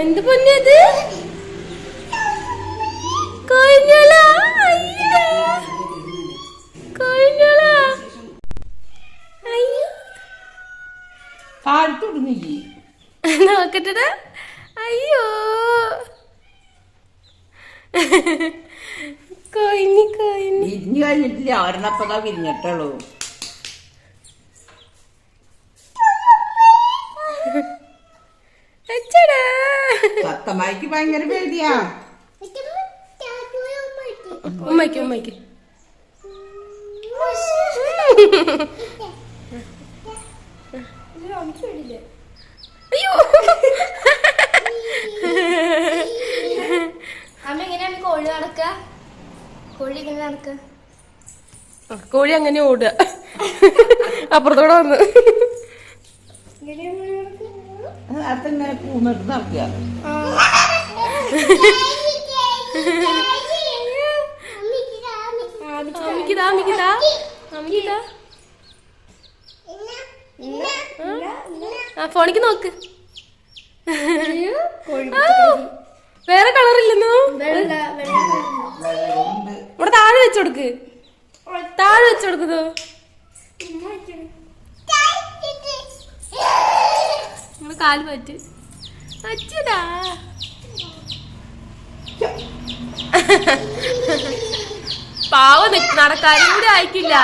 എന്ത് പൊന്നത് നോക്കട്ടെടാ. അയ്യോ. കൊയിഞ്ഞി കൊയിഞ്ഞി വിരിഞ്ഞു കഴിഞ്ഞിട്ടില്ല. ഒരെണ്ണപ്പതാ വിരിഞ്ഞിട്ടുള്ളൂ സത്തമായിക്ക് ഭയങ്കര പേടിയാ. ഉമ്മയ്ക്ക് ഉമ്മയ്ക്ക്. അയ്യോ. അമ്മ എങ്ങനെയാണ് കോഴി നടക്ക? കോഴി എങ്ങനെ നടക്ക? കോഴി അങ്ങനെ ഓടുക. അപ്പുറത്തോടെ വന്ന്. കൂന്നിട്ട് നടക്കുക അമ്മിക്കിതാ അമ്മിക്കിതാ ആ ഫോണിക്ക് നോക്ക്. വേറെ കളറില്ലെന്നോ ഇവിടെ താഴെ വെച്ചു കൊടുക്ക്. താഴെ വെച്ചു കൊടുക്കുന്നു നമ്മൾ കാൽ പറ്റി അച്ഛനാ പാവ നടക്കാനും കൂടി ആയിക്കില്ല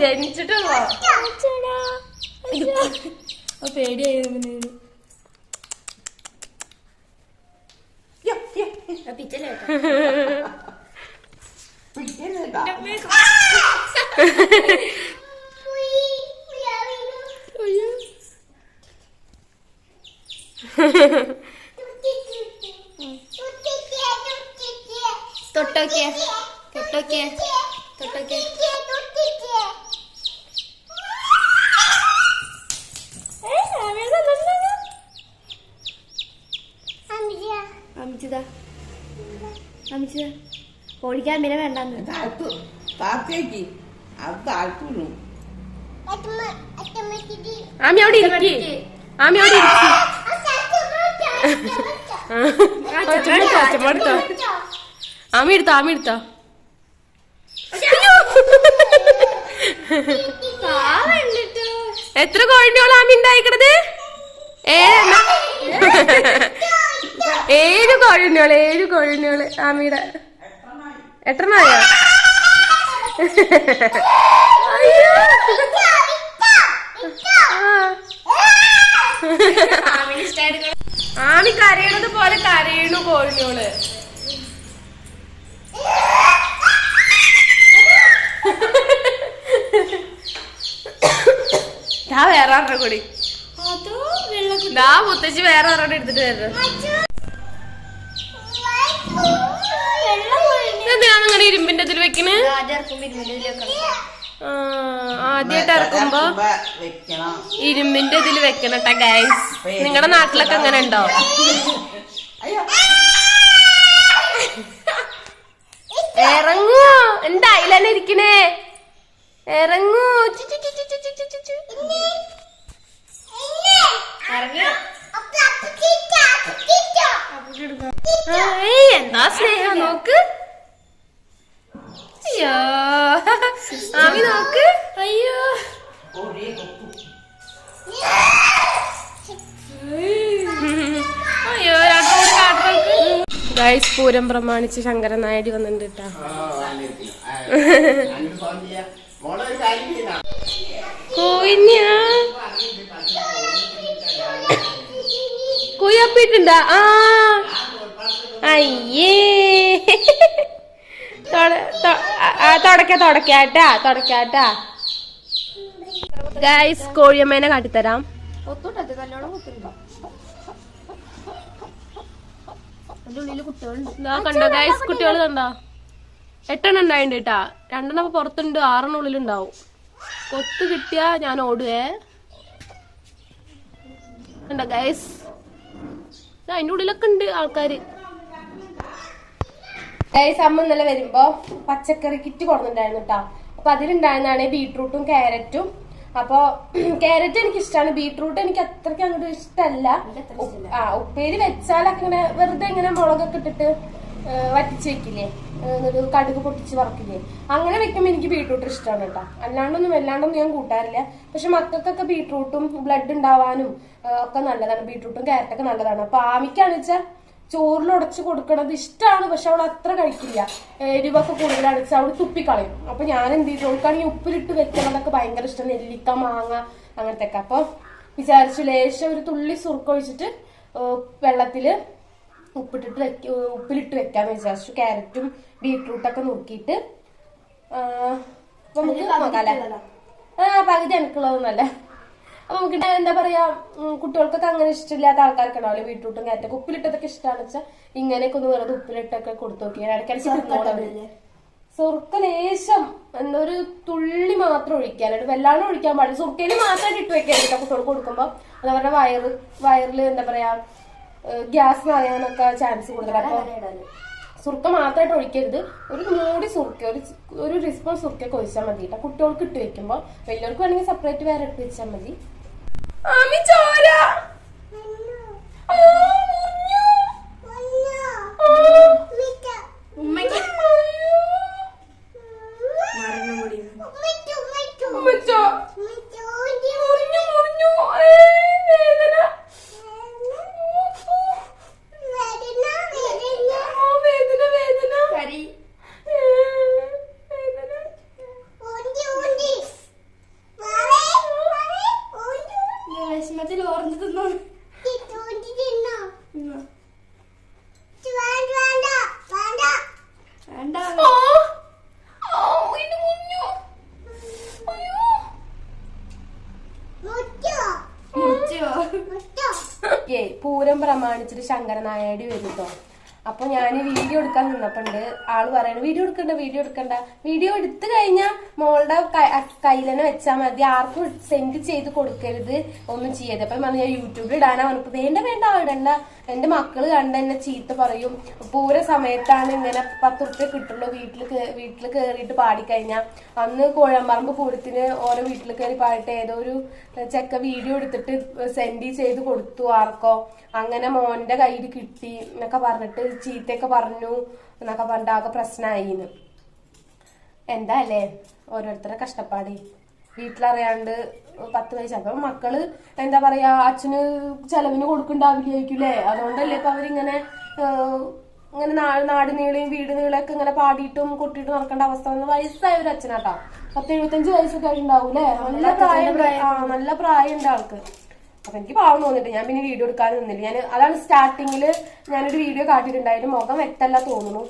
ജനിച്ചിട്ടുള്ളോ പേടിയായിരുന്നു പിടിക്കല്ലേ കേട്ടോ. തൊട്ടോക്കിയ തൊട്ടോക്കിയ തൊട്ടോക്കിയ അമിച്ചതാ അമിച്ചതാ കോഴിക്ക് അമ്മിനെ വേണ്ടെന്ന് താഴ്ത്തു താത്തേക്ക് അത് താഴ്ത്തുള്ളൂ ആമി അവിടെ ഇരിക്കി ആമി അവിടെ ഇരിക്കി ചുമ്മാ ചുമ്മാ ആമി എടുത്തോ ആമി എടുത്തോ എത്ര കോഴിഞ്ഞോളാ ആമി ഉണ്ടായിക്കണത്? ഏഴെണ്ണ ഏഴ് കോഴിഞ്ഞോൾ ഏഴ് കോഴിഞ്ഞോൾ ആമിയുടെ. എത്രണ്ണായോ? അയ്യോ. ആ. ആമി കരയണത് പോലെ കരയണു കോഴിഞ്ഞോൾ ഞാൻ വേറെ ആരുടെ കൂടി. ദാ മുത്തശ്ശി വേറെ ആരുടെ എടുത്തിട്ട് വരുന്നത് ഇരുമ്പിന്റെ ഇതിൽ വെക്കണ്. ആദ്യം ഇറക്കുമ്പോ ഇരുമ്പിന്റെ ഇതിൽ വെക്കണം കേട്ടോ ഗൈസ് നിങ്ങളുടെ നാട്ടിലൊക്കെ അങ്ങനെ ഉണ്ടോ ഇറങ്ങൂ. എന്താ അതിലെന്നെ ഇരിക്കണേ? ഇറങ്ങൂ. എന്താ സ്നേഹം? നോക്ക്. അയ്യോ. ആമി നോക്ക്. അയ്യോ. അയ്യോ ഗൈസ് പൂരം പ്രമാണിച്ച് ശങ്കരൻ നായടി വന്നിട്ടുണ്ട് കേട്ടാ. കോയിഞ്ഞ കുയപ്പിട്ടുണ്ടാ ആ. അയ്യേ. തുടക്ക തുടക്കാട്ടാ തുടക്കാട്ടാ ഗൈസ് കോഴിയമ്മേനെ കാട്ടിത്തരാം. കണ്ടോ ഗൈസ് കുട്ടികൾ കണ്ടോ? എട്ടെണ്ണം ഉണ്ടായിണ്ട് കേട്ടാ രണ്ടെണ്ണം ഇപ്പൊ പുറത്തുണ്ട് ആറെണ്ണം ഉള്ളിലുണ്ടാവും. കൊത്ത് കിട്ടിയാ ഞാൻ ഓടുവേ. കണ്ടോ ഗൈസ് അതിന്റെ ഉള്ളിലൊക്കെ ഉണ്ട് ആൾക്കാര്. ഗൈസ് അമ്മ ഇന്നലെ വരുമ്പോ പച്ചക്കറി കിറ്റ് കൊടുത്തിട്ടുണ്ടായിരുന്നു കേട്ടോ അപ്പൊ അതിലുണ്ടായിരുന്നാണ് ബീട്രൂട്ടും ക്യാരറ്റും. അപ്പൊ ക്യാരറ്റ് എനിക്ക് ഇഷ്ടമാണ് ബീട്രൂട്ട് എനിക്ക് അത്രയ്ക്ക് അങ്ങോട്ട് ഇഷ്ടമല്ല ആ ഉപ്പേരി വെച്ചാലൊക്കെ ഇങ്ങനെ വെറുതെ ഇങ്ങനെ മുളകൊക്കെ ഇട്ടിട്ട് വറ്റിച്ച് വെക്കില്ലേ? എന്നിട്ട് കടുക് പൊട്ടിച്ച് വറക്കില്ലേ? അങ്ങനെ വെക്കുമ്പോൾ എനിക്ക് ബീട്രൂട്ട് ഇഷ്ടമാണ് കേട്ടോ അല്ലാണ്ടൊന്നും വല്ലാണ്ടൊന്നും ഞാൻ കൂട്ടാറില്ല. പക്ഷെ മക്കൾക്കൊക്കെ ബീട്രൂട്ടും ബ്ലഡ് ഉണ്ടാവാനും ഒക്കെ നല്ലതാണ്. ബീട്രൂട്ടും ക്യാരറ്റൊക്കെ നല്ലതാണ്. അപ്പൊ ആമിക്കാന്ന് വെച്ചാൽ ചോറിൽ ഉടച്ച് കൊടുക്കണത് ഇഷ്ടമാണ് പക്ഷെ അവൾ അത്ര കഴിക്കില്ല. എരിവൊക്കെ കൂടുതൽ അടച്ച് അവൾ തുപ്പിക്കളയും. അപ്പൊ ഞാൻ എന്ത് ചെയ്തു അവൾക്കാണെങ്കിൽ ഉപ്പിലിട്ട് വെക്കണതൊക്കെ ഭയങ്കര ഇഷ്ടം നെല്ലിക്ക മാങ്ങ അങ്ങനത്തെ ഒക്കെ അപ്പൊ വിചാരിച്ചു ലേശം ഒരു തുള്ളി സുറുക്കൊഴിച്ചിട്ട് വെള്ളത്തിൽ ഉപ്പിട്ടിട്ട് വെക്ക ഉപ്പിലിട്ട് വെക്കാന്ന് വിചാരിച്ചു. ക്യാരറ്റും ബീട്രൂട്ടൊക്കെ നുറുക്കിയിട്ട് നമുക്ക് ആ പകുതി എനിക്കുള്ളതൊന്നല്ല അപ്പൊ നമുക്ക് എന്താ പറയാ കുട്ടികൾക്കൊക്കെ അങ്ങനെ ഇഷ്ടമില്ലാത്ത ആൾക്കാർക്ക് ഉണ്ടാവില്ല ബീട്രൂട്ടും ക്യാരറ്റൊക്കെ ഉപ്പിലിട്ടതൊക്കെ ഇഷ്ടമാണെന്ന് വെച്ചാൽ ഇങ്ങനെയൊക്കെ ഒന്ന് വെറുതെ ഉപ്പിലിട്ടൊക്കെ കൊടുത്തു നോക്കിയാൽ ഇടയ്ക്കിടയ്ക്ക് സുർക്ക ലേശം എന്നൊരു തുള്ളി മാത്രം ഒഴിക്കാനായിട്ട് വല്ലാണ്ട് ഒഴിക്കാൻ പാടില്ല. സുർക്കയിൽ മാത്രം ഇട്ട് വെക്കാനായിട്ട് കുട്ടികൾക്ക് കൊടുക്കുമ്പോ. അത് അവരുടെ വയറ് വയറിൽ എന്താ പറയാ ഗ്യാസ് നിറയാനൊക്കെ ചാൻസ് കൂടുതലാണ് അപ്പൊ സുർക്ക മാത്രമായിട്ട് ഒഴിക്കരുത്. ഒരു മൂടി സുർക്ക ഒരു ഒരു ടീസ്പൂൺ സുർക്കൊക്കെ ഒഴിച്ചാൽ മതി കേട്ടോ. കുട്ടികൾക്ക് ഇട്ട് വെക്കുമ്പോ. വലിയവർക്ക് വേണമെങ്കിൽ സെപ്പറേറ്റ് വേറെ ഇട്ട് വെച്ചാൽ മതി. ആമി ചോര ആ, മുറിഞ്ഞു. ആ. ഉമ്മയ്ക്ക് ഉമ്മച്ചോ. മുറിഞ്ഞു, മുറിഞ്ഞു. ഏ, വേദന. ആ, വേദന, വേദന. കരി ഏ, വേദന. വിഷമത്തിൽ ഓറഞ്ച് തിന്നു വേണ്ട ആ. ആ, ഇത് മുറിഞ്ഞു. അയ്യോ. മുറിച്ചോ ഏ പൂരം പ്രമാണിച്ചിട്ട് ശങ്കരനായടി വരും അപ്പൊ ഞാൻ വീഡിയോ എടുക്കാൻ നിന്നപ്പോണ്ട് ആൾ പറയണ വീഡിയോ എടുക്കണ്ട വീഡിയോ എടുക്കണ്ട. വീഡിയോ എടുത്തു കഴിഞ്ഞാൽ മോളുടെ കയ്യിൽ തന്നെ വെച്ചാൽ മതി. ആർക്കും സെൻഡ് ചെയ്ത് കൊടുക്കരുത് ഒന്നും ചെയ്യരുത് അപ്പൊ പറഞ്ഞു ഞാൻ യൂട്യൂബിൽ ഇടാനാ പറഞ്ഞു. വേണ്ട വേണ്ട ഇടണ്ട. എന്റെ മക്കൾ കണ്ട എന്നെ ചീത്ത പറയും. പൂര സമയത്താണ് ഇങ്ങനെ പത്ത് റുപ്യ കിട്ടുള്ളൂ വീട്ടിൽ വീട്ടിൽ കയറിയിട്ട് പാടിക്കഴിഞ്ഞാൽ അന്ന് കോഴമ്പറമ്പ് പൂരത്തിന് ഓരോ വീട്ടിൽ കയറി പാടിട്ട് ഏതോ ഒരു ചെക്ക വീഡിയോ എടുത്തിട്ട് സെൻഡ് ചെയ്ത് കൊടുത്തു ആർക്കോ. അങ്ങനെ മോന്റെ കയ്യിൽ കിട്ടി എന്നൊക്കെ പറഞ്ഞിട്ട് ചീത്തയൊക്കെ പറഞ്ഞു എന്നൊക്കെ പറഞ്ഞിട്ട് ആകെ പ്രശ്നമായിന്ന് എന്താ അല്ലേ ഓരോരുത്തരെ കഷ്ടപ്പാടി. വീട്ടിലറിയാണ്ട് പത്ത് വയസ്സ് അപ്പൊ മക്കൾ എന്താ പറയാ അച്ഛന് ചെലവിന് കൊടുക്കണ്ടാവില്ലായിരിക്കുംല്ലേ അതുകൊണ്ടല്ലേ ഇപ്പൊ അവരിങ്ങനെ ഇങ്ങനെ നാട് നീളയും വീട് നീളൊക്കെ ഇങ്ങനെ പാടിയിട്ടും കൊട്ടിയിട്ടും നടക്കേണ്ട അവസ്ഥ വന്ന് വയസ്സായ ഒരു അച്ഛനാട്ടോ. പത്ത് എഴുപത്തഞ്ച് വയസ്സൊക്കെ ഉണ്ടാവൂലേ നല്ല പ്രായം നല്ല പ്രായം ഉണ്ട് ആൾക്ക്. അപ്പൊ എനിക്ക് പാവം തോന്നിട്ട് ഞാൻ പിന്നെ വീഡിയോ എടുക്കാൻ നിന്നില്ല. ഞാൻ അതാണ് സ്റ്റാർട്ടിങ്ങിൽ ഞാനൊരു വീഡിയോ കാട്ടിയിട്ടുണ്ടായിരുന്നു. മുഖം വ്യക്തമല്ല തോന്നുന്നു.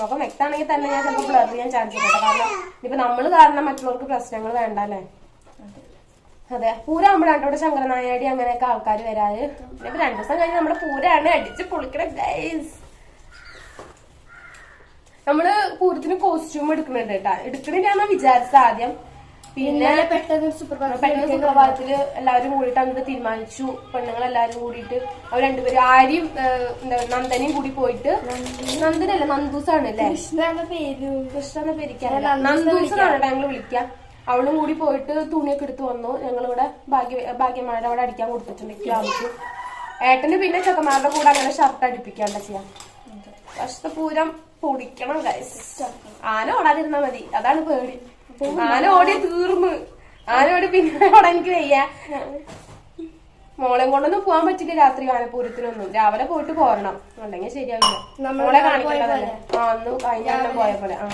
മുഖം വ്യക്തമാണെങ്കിൽ തന്നെ ഞാൻ ചിലപ്പോൾ ബ്ലർ ചെയ്യാൻ ചാൻസ് ഉണ്ട്. കാരണം ഇപ്പൊ നമ്മൾ കാരണം മറ്റുള്ളവർക്ക് പ്രശ്നങ്ങൾ വേണ്ട അല്ലേ? അതെ. പൂരാകുമ്പോഴാണ് ഇവിടെ ശങ്കരനായാടി അങ്ങനെയൊക്കെ ആൾക്കാർ വരാറ്. ഇപ്പൊ രണ്ടു ദിവസം കഴിഞ്ഞ് നമ്മുടെ പൂരാണ് അടിച്ച് പൊളിക്കണ നമ്മൾ പൂരത്തിന് കോസ്റ്റ്യൂം എടുക്കുന്നുണ്ട് കേട്ടാ. എടുക്കണില്ലാന്നാ വിചാരിച്ച ആദ്യം. പിന്നെ പെട്ടെന്ന് പെട്ടെന്ന് സുപ്രഭാതത്തിൽ എല്ലാവരും കൂടിയിട്ട് അങ്ങോട്ട് തീരുമാനിച്ചു. പെണ്ണുങ്ങൾ എല്ലാവരും കൂടിയിട്ട് അവർ രണ്ടുപേരും ആര്യം എന്താ നന്ദനയും കൂടി പോയിട്ട് നന്ദനല്ല നന്ദൂസാണ് അല്ലേ കൃഷ്ണ പേരിക്കാൻ നന്ദൂസ് നന്ദൂസ് എന്നാണ് ഞങ്ങൾ വിളിക്കാം അവളും കൂടി പോയിട്ട് തുണിയൊക്കെ എടുത്തു വന്നു. ഞങ്ങളിവിടെ ഭാഗ്യ ഭാഗ്യമാരുടെ അവിടെ അടിക്കാൻ കൊടുത്തിട്ടുണ്ട് ക്ലാമിക്ക് ഏട്ടന് പിന്നെ ചെക്കന്മാരുടെ കൂടെ അങ്ങനെ ഷർട്ട് അടിപ്പിക്കാണ്ട ചെയ്യാം. പക്ഷത്തെ പൂരം പൊടിക്കണം ഗൈസ് ആന ഓടാതിരുന്നാ മതി. അതാണ് പേടി. ആന ഓടി തീർന്ന്. ആന ഓടി പിന്നെ എനിക്ക് വയ്യ. മോളെ കൊണ്ടൊന്നും പോകാൻ പറ്റില്ല രാത്രി ആനപ്പൂരത്തിനൊന്നും. രാവിലെ പോയിട്ട് പോരണം. അല്ലെങ്കിൽ ശരിയാവില്ല. മോളെ കാണിക്കേണ്ടതല്ലേ പോയ ആ കഴിഞ്ഞ പോലെ. ആ.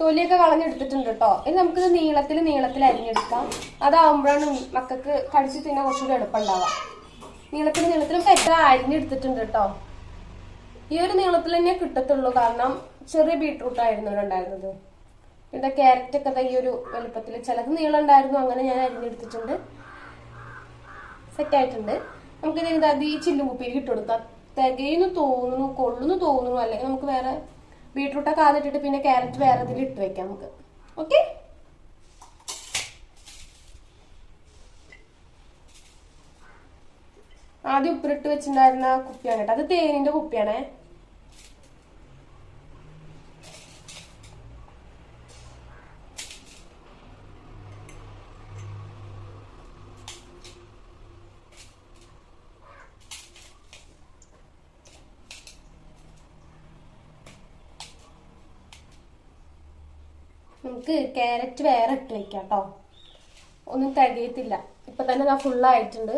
തൊലിയൊക്കെ കളഞ്ഞെടുത്തിട്ടുണ്ട് കേട്ടോ ഇനി നമുക്കിത് നീളത്തിൽ നീളത്തിൽ അരിഞ്ഞെടുക്കാം. അതാവുമ്പോഴാണ് മക്കൾക്ക് കടിച്ചു തിന്നാൻ കുറച്ചുകൂടി എളുപ്പമുണ്ടാവാം നീളത്തിൽ നീളത്തിൽ നമുക്ക് എത്ര അരിഞ്ഞെടുത്തിട്ടുണ്ട് കേട്ടോ ഈ ഒരു നീളത്തിൽ തന്നെ കിട്ടത്തുള്ളൂ. കാരണം ചെറിയ ബീട്രൂട്ട് ആയിരുന്നു ഇവിടെ ഉണ്ടായിരുന്നത് പിന്നെ ക്യാരറ്റ് ഒക്കെ ഈ ഒരു വലുപ്പത്തിൽ ചിലത് നീളം ഉണ്ടായിരുന്നു. അങ്ങനെ ഞാൻ അരിഞ്ഞെടുത്തിട്ടുണ്ട്. സെറ്റ് ആയിട്ടുണ്ട്. നമുക്ക് ഇതിന് എന്താ ഈ ചില്ലുകുപ്പിയിൽ കുപ്പിയിൽ ഇട്ട് കൊടുക്കാം തികയുന്നു തോന്നുന്നു കൊള്ളുന്നു തോന്നുന്നു അല്ലെങ്കിൽ നമുക്ക് വേറെ ബീട്രൂട്ടൊക്കെ ആദ്യം ഇട്ടിട്ട് പിന്നെ ക്യാരറ്റ് വേറെ ഇതിൽ ഇട്ട് വെക്കാം നമുക്ക്. ഓക്കെ ആദ്യം ഉപ്പിലിട്ട് വെച്ചിട്ടുണ്ടായിരുന്ന കുപ്പിയാണ് കേട്ടോ. അത് തേനിന്റെ കുപ്പിയാണേ. നമുക്ക് ക്യാരറ്റ് വേറെ ഇട്ട് വെക്കാം കേട്ടോ. ഒന്നും തികയത്തില്ല. ഇപ്പൊ തന്നെ ഞാൻ ഫുള്ളായിട്ടുണ്ട്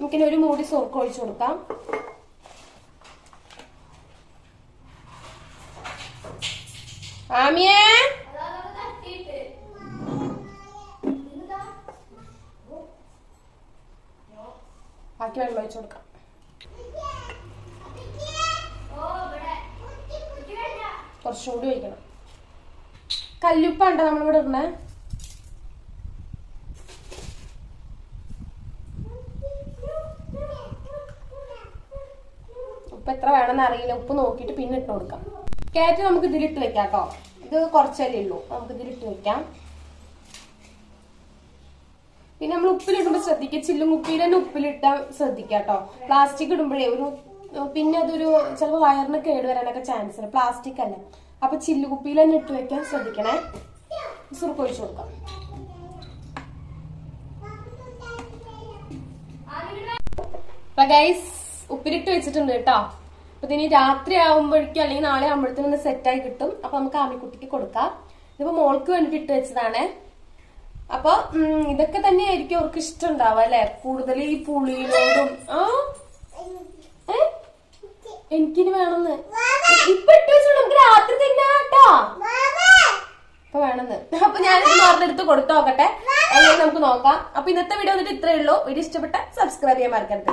നമുക്കിനി ഒരു മൂടി സോർക്ക് ഒഴിച്ചു കൊടുക്കാം. ആമിയേ? ബാക്കി വെള്ളം ഒഴിച്ചു കൊടുക്കാം. കുറച്ചുകൂടി ഒഴിക്കണം. കല്ലുപ്പാണ്ടോ നമ്മളിവിടെ ഇടണേ? ഉപ്പ് എത്ര വേണമെന്ന് അറിയില്ല. ഉപ്പ് നോക്കിയിട്ട് പിന്നെ ഇട്ട് കൊടുക്കാം. കാരറ്റ് നമുക്ക് ഇതിലിട്ട് വെക്കാം കേട്ടോ ഇത് കുറച്ചല്ലേ ഉള്ളൂ. നമുക്ക് ഇതിലിട്ട് വെക്കാം. പിന്നെ നമ്മൾ ഉപ്പിലിടുമ്പോൾ ശ്രദ്ധിക്കുക. ചില്ലും കുപ്പിയിൽ തന്നെ ഉപ്പിലിട്ടാൽ ശ്രദ്ധിക്കുക കേട്ടോ. പ്ലാസ്റ്റിക് ഇടുമ്പോഴേ ഒരു പിന്നെ അതൊരു ചിലപ്പോൾ വയറിന് കേട് വരാനൊക്കെ ചാൻസ് ഉണ്ട്. പ്ലാസ്റ്റിക് അല്ല. അപ്പൊ ചില്ലു കുപ്പിയിൽ തന്നെ ഇട്ട് വെക്കാൻ ശ്രദ്ധിക്കണേ. സുറുക്ക് ഒഴിച്ചു കൊടുക്കാം. അപ്പൊ ഗൈസ് ഉപ്പിലിട്ട് വെച്ചിട്ടുണ്ട് കേട്ടോ. അപ്പൊ ഇനി രാത്രി ആവുമ്പോഴേക്കും അല്ലെങ്കിൽ നാളെ ആകുമ്പോഴത്തേനും ഒന്ന് ആയി കിട്ടും. അപ്പൊ നമുക്ക് ആമിക്കുട്ടിക്ക് കൊടുക്കാം. ഇതിപ്പോ മോൾക്ക് വേണ്ടിട്ട് ഇട്ട് വെച്ചതാണ്. അപ്പൊ ഇതൊക്കെ തന്നെയായിരിക്കും അവർക്ക് ഇഷ്ടം ഉണ്ടാവുക അല്ലെ? കൂടുതൽ ഈ പുളിയിലോടും ആ? എനിക്കിനി വേണമെന്ന്. ഇപ്പൊ ഇട്ട് വെച്ചോളൂ. നമുക്ക് രാത്രി തിന്നാട്ടോ അപ്പൊ വേണമെന്ന്. അപ്പൊ ഞാൻ മാറിനെടുത്ത് കൊടുത്തു നോക്കട്ടെ. അല്ലെങ്കിൽ നമുക്ക് നോക്കാം. അപ്പൊ ഇന്നത്തെ വീഡിയോ വന്നിട്ട് ഇത്രയേ ഉള്ളൂ. വീഡിയോ ഇഷ്ടപ്പെട്ട സബ്സ്ക്രൈബ് ചെയ്യാൻ മറക്കരുത്.